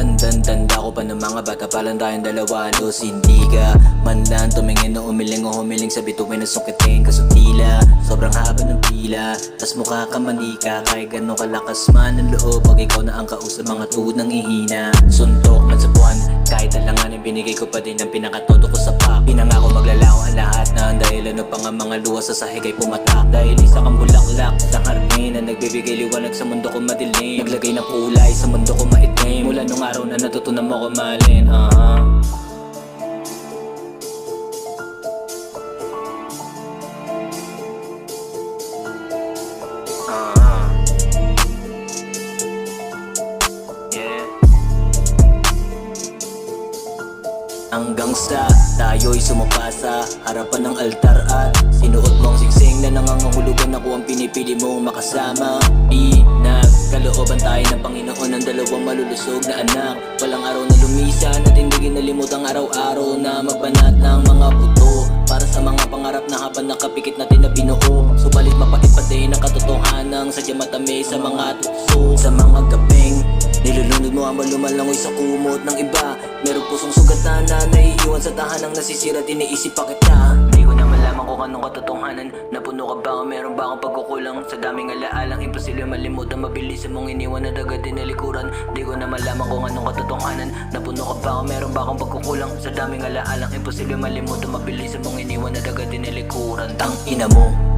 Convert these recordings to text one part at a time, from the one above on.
Tandan-tanda ko pa ng mga bata pa lang tayong dalawa No, hindi ka man lang tumingin o umiling o humiling sa bituin na sukitin Kaso tila, sobrang haba ng pila Tas mukha ka manika kahit gano'ng kalakas man ang loob Pag ikaw na ang kausap mga tuhod ng ihina. Suntok man sa buwan kahit alanganin binigay ko pa din ang pinakatodo ko sa pop Pinangako maglalako ang lahat na ang dahilan ng pang mga luwas sa sahig ay pumatak. Dahil isa kang bulaklak sa karne na nagbibigay liwanag sa mundo ko madilim. Naglagay ng kulay sa mundo ko maitim araw na natutunan mo ko malin uh Yeah. Hanggang sa tayo'y sumapa sa harapan ng altar at Sinuot mong singsing na nangangahulugan ako ang pinipili mong makasama. Pinagkalooban tayo ng Panginoon ng dalawang malulusog na anak Walang araw na lumisan at hindi ginalimot ang araw-araw na magbanat ng mga buto. Para sa mga pangarap na habang nakapikit natin na binuo Subalit mapait pa din ang katotohanan Sadya matamis sa mga tukso. Sa mga gabing Nilulunod mo ang malumalangoy sa kumot ng iba. Meron pusong sugatan na naiiwan sa tahanang nasisira Tiniisip pa kita Ko malaman kung anong katotohanan. Napuno ka ba meron ba akong pagkukulang? Sa daming alaalang imposible malimutan. Mabilis mong iniwan na dagat dinalikuran Di ko na malaman kung anong katotohanan. Napuno ka ba meron ba akong pagkukulang? Sa daming alaalang imposible malimutan. Mabilis mong iniwan na dagat dinalikuran Tang ina mo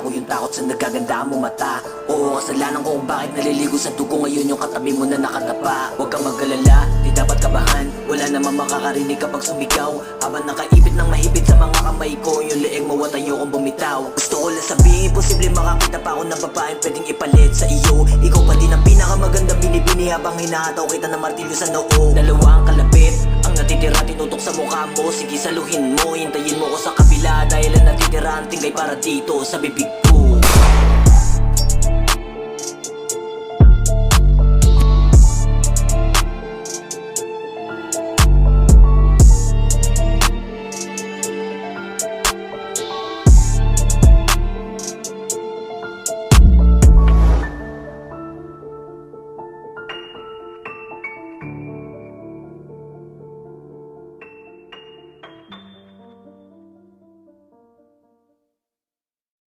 ko yung takot sa nagaganda mo mata. Oo, kasalanan ko kung bakit naliligo sa dugo. Ngayon yung katabi mo na nakatapa. Huwag kang mag-alala, di dapat kabahan. Wala namang makakarinig kapag sumigaw. Habang nakaipit ng mahibit sa mga kamay ko Yung leeg mo at ayokong bumitaw. Gusto ko lang sabihin, posible makakita pa ako ng babaeng pwedeng ipalit sa iyo. Ikaw pa din ang pinakamagandang binibini habang hinahataw kita ng martilyo sa noo. Dalawa ang kalapit, ang natitira tinutok sa mukha mo. Sige saluhin mo, hintayin mo ko sa kabila Ang tingay para dito sa bibig ko